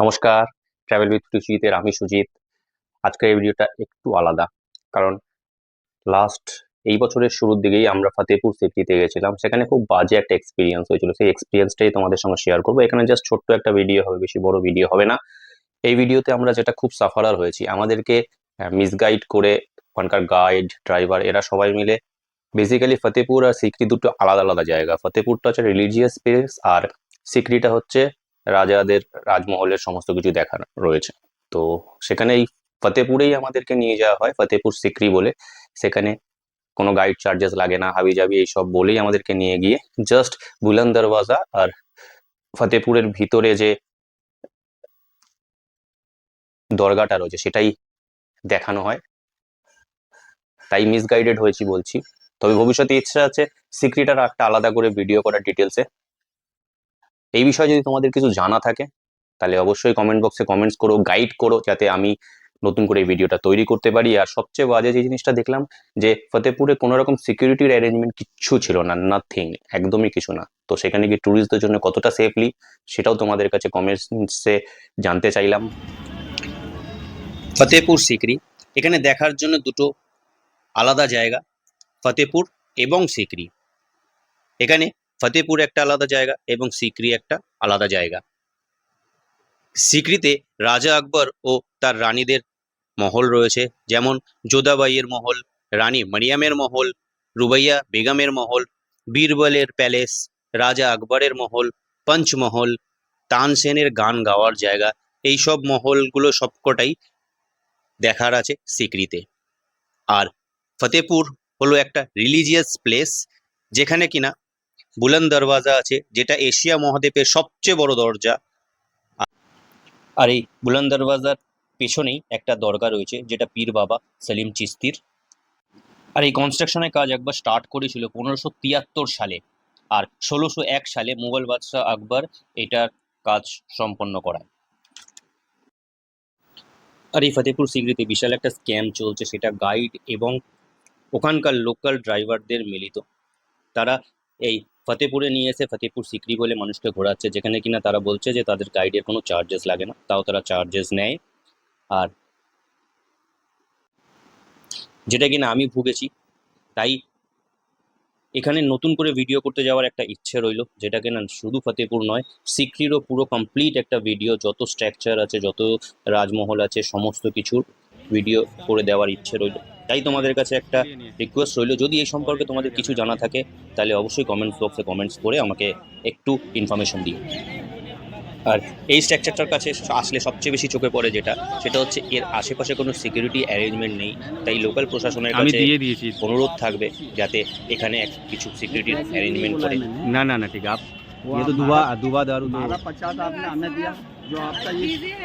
নমস্কার travel with সুজিতের আমি সুজিত। আজকের এই ভিডিওটা একটু আলাদা, কারণ লাস্ট এই বছরের শুরুর দিকেই আমরা ফতেপুর সিটিতে গেছিলাম। সেখানে খুব বাজে একটা এক্সপিরিয়েন্স হয়েছিল। সেই এক্সপিরিয়েন্সটাই তোমাদের সঙ্গে শেয়ার করব। এখানে জাস্ট ছোট্ট একটা ভিডিও হবে, বেশি বড় ভিডিও হবে না। এই ভিডিওতে আমরা যেটা খুব সাফারার হয়েছি, আমাদেরকে মিসগাইড করে ওখানকার গাইড ড্রাইভার এরা সবাই মিলে বেসিক্যালি ফতেপুর আর সিকরি দুটো আলাদা আলাদা জায়গা। ফতেপুরটা হচ্ছে রিলিজিয়াস প্লেস আর সিকরিটা হচ্ছে রাজাদের রাজমহলের সমস্ত কিছু দেখার রয়েছে। তো সেখানে এই ফতেপুরেই আমাদেরকে নিয়ে যাওয়া হয়, ফতেপুর সিকরি বলে। সেখানে কোনো গাইড চার্জেস লাগে না হাবি জাবি এইসব বলেই আমাদেরকে নিয়ে গিয়ে জাস্ট বুলন্দ দরওয়াজা আর ফতেপুরের ভিতরে যে দরগাটা রয়েছে সেটাই দেখানো হয়। তাই মিসগাইডেড হয়েছি বলছি। তবে ভবিষ্যতে ইচ্ছা আছে সিক্রিটার একটা আলাদা করে ভিডিও করার ডিটেলসে এই বিষয়ে যদি তোমাদের কিছু জানা থাকে, তাহলে অবশ্যই কমেন্ট বক্সে কমেন্টস করো গাইড করো, যাতে আমি নতুন করে এই ভিডিওটা তৈরি করতে পারি। আর সবচেয়ে বাজে যে জিনিসটা দেখলাম, যে ফতেপুরে কোনো রকম সিকিউরিটির অ্যারেঞ্জমেন্ট কিচ্ছু ছিল না নাথিং একদমই কিছু না। তো সেখানে গিয়ে ট্যুরিস্টদের জন্য কতটা সেফলি সেটাও তোমাদের কাছে কমেন্টসে জানতে চাইলাম। ফতেপুর সিকরি, এখানে দেখার জন্য দুটো আলাদা জায়গা ফতেপুর এবং সিকরি। এখানে ফতেপুর একটা আলাদা জায়গা এবং সিকরি একটা আলাদা জায়গা। সিকরিতে রাজা আকবর ও তার রানীদের মহল রয়েছে, যেমন যোধাবাইয়ের মহল, রানী মারিয়ামের মহল, রুবাইয়া বেগমের মহল, বীরবলের প্যালেস, রাজা আকবরের মহল, পঞ্চমহল, তানসেনের গান গাওয়ার জায়গা এই সব মহলগুলো সবকটাই দেখার আছে সিকরিতে। আর ফতেপুর হলো একটা রিলিজিয়াস প্লেস যেখানে কিনা বুলন্দ দরওয়াজা আছে, যেটা এশিয়া মহাদেশের সবচেয়ে বড় দরজা। আর এই বুলন্দ দরওয়াজার পেছনেই একটা দরগা রয়েছে, যেটা পীর বাবা সেলিম চিস্তির। আর এই কনস্ট্রাকশনের কাজ একবার স্টার্ট করেছিল পনেরোশো তিয়াত্তর সালে, আর ষোলোশো এক সালে মুঘল বাদশাহ আকবর এটার কাজ সম্পন্ন করায়। আর এই ফতেপুর সিগড়িতে বিশাল একটা স্ক্যাম চলছে, সেটা গাইড এবং ওখানকার লোকাল ড্রাইভারদের মিলিত। তারা এই ফতেপুরে নিয়ে এসে ফতেপুর সিকরি বলে মানুষকে ঘোরাচ্ছে, যেখানে কিনা তারা বলছে যে তাদের গাইডের কোনো চার্জেস লাগে না, তাও তারা চার্জেস নেয়। আর যেটা কিনা আমি ভুগেছি, তাই এখানে নতুন করে ভিডিও করতে যাওয়ার একটা ইচ্ছে রইল, যেটা কিনা শুধু ফতেপুর নয়, সিকরিরও পুরো কমপ্লিট একটা ভিডিও যত স্ট্রাকচার আছে, যত রাজমহল আছে, সমস্ত কিছুর ভিডিও করে দেওয়ার ইচ্ছে রইল। তাই তোমাদের কাছে একটা রিকোয়েস্ট রইলো যদি এই সম্পর্কে তোমাদের কিছু জানা থাকে তাহলে অবশ্যই কমেন্টস বক্সে কমেন্টস করে আমাকে একটু ইনফরমেশন দিও আর এই স্ট্রাকচারটার কাছে আসলে সবচেয়ে বেশি চোখে পড়ে যেটা সেটা হচ্ছে এর আশেপাশে কোনো সিকিউরিটি অ্যারেঞ্জমেন্ট নেই তাই লোকাল প্রশাসনের আমি কাছে দিয়ে দিয়েছি অনুরোধ থাকবে যাতে এখানে এক কিছু সিকিউরিটির অ্যারেঞ্জমেন্ট করে ना ना ना ठीक है आप वो ये तो आप दुबा दुबा दारू तो हमारा पचास आपने हमें दिया जो आपका ये